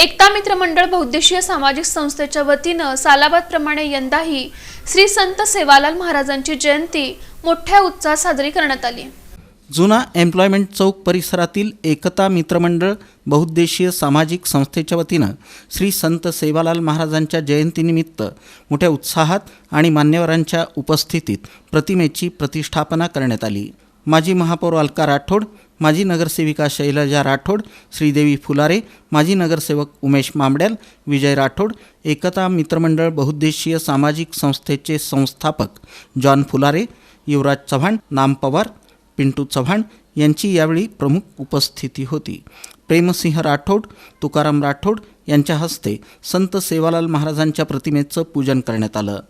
एकता मित्र मंडळ बहुद्देशीय सामाजिक संस्थेच्या वतीनं सालाबाद प्रमाणे यंदाही श्री संत सेवालाल महाराजांची जयंती मोठ्या उत्साहात साजरी करण्यात आली जुना एम्प्लॉयमेंट चौक परिसरातील एकता मित्रमंडळ बहुद्देशीय सामाजिक संस्थेच्या वतीनं श्री संत सेवालाल महाराजांच्या जयंतीनिमित्त मोठ्या उत्साहात आणि मान्यवरांच्या उपस्थितीत प्रतिमेची प्रतिष्ठापना करण्यात आली. माजी महापौर अलका राठोड माजी नगरसेविका शैलजा राठोड श्रीदेवी फुलारे माजी नगरसेवक उमेश मामड्याल विजय राठोड एकता मित्रमंडळ बहुद्देशीय सामाजिक संस्थेचे संस्थापक जॉन फुलारे युवराज चव्हाण नाम पवार पिंटू चव्हाण यांची यावेळी प्रमुख उपस्थिती होती. प्रेमसिंह राठोड तुकाराम राठोड यांच्या हस्ते संत सेवालाल महाराजांच्या प्रतिमेचं पूजन करण्यात आलं.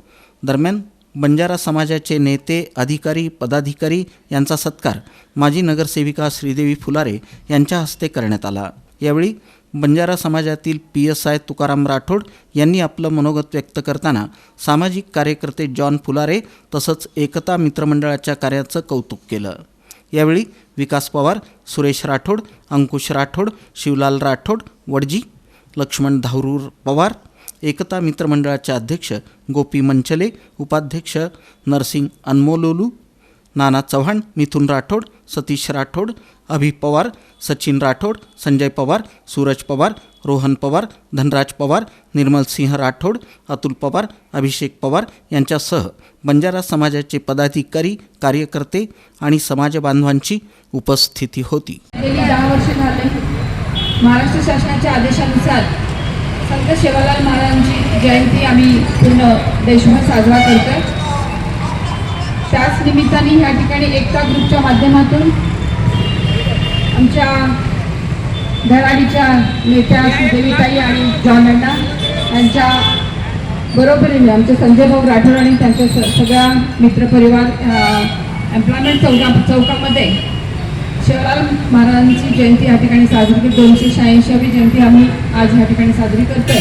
दरम्यान बंजारा समाजाचे नेते अधिकारी पदाधिकारी यांचा सत्कार माजी नगरसेविका श्रीदेवी फुलारे यांच्या हस्ते करण्यात आला. यावेळी बंजारा समाजातील P S I Tukaram Rathod यांनी आपलं मनोगत व्यक्त करताना सामाजिक कार्यकर्ते जॉन फुलारे तसंच एकता मित्रमंडळाच्या कार्याचं कौतुक केलं. यावेळी विकास पवार सुरेश राठोड अंकुश राठोड शिवलाल राठोड वडजी लक्ष्मण धावरूर पवार एकता मित्रमंडळाचे अध्यक्ष गोपी मंचले उपाध्यक्ष नरसिंग अनमोलोलू नाना चव्हाण मिथुन राठोड सतीश राठोड अभि पवार सचिन राठोड संजय पवार सूरज पवार रोहन पवार धनराज पवार निर्मल सिंह राठोड अतुल पवार अभिषेक पवार यांच्यासह बंजारा समाजाचे पदाधिकारी कार्यकर्ते आणि समाजबांधवांची उपस्थिती होती. गेली दहा झाले. महाराष्ट्र शासनाच्या आदेशानुसार संत शिवालाल महाराजांची जयंती आम्ही पूर्ण देशभर साजरा करतोय. त्याच निमित्ताने ह्या ठिकाणी एकता ग्रुपच्या माध्यमातून आमच्या धराडीच्या नेत्या देवीताई आणि जॉन अण्णा यांच्या बरोबरीने आमचे संजय भाऊ राठोड आणि त्यांच्या सगळ्या मित्रपरिवार एम्प्लॉयमेंट चौका चौकामध्ये शिवलाल महाराजांची जयंती या ठिकाणी साजरी केली दोनशे शहाऐंशीवी जयंती आम्ही आज या ठिकाणी साजरी करतोय.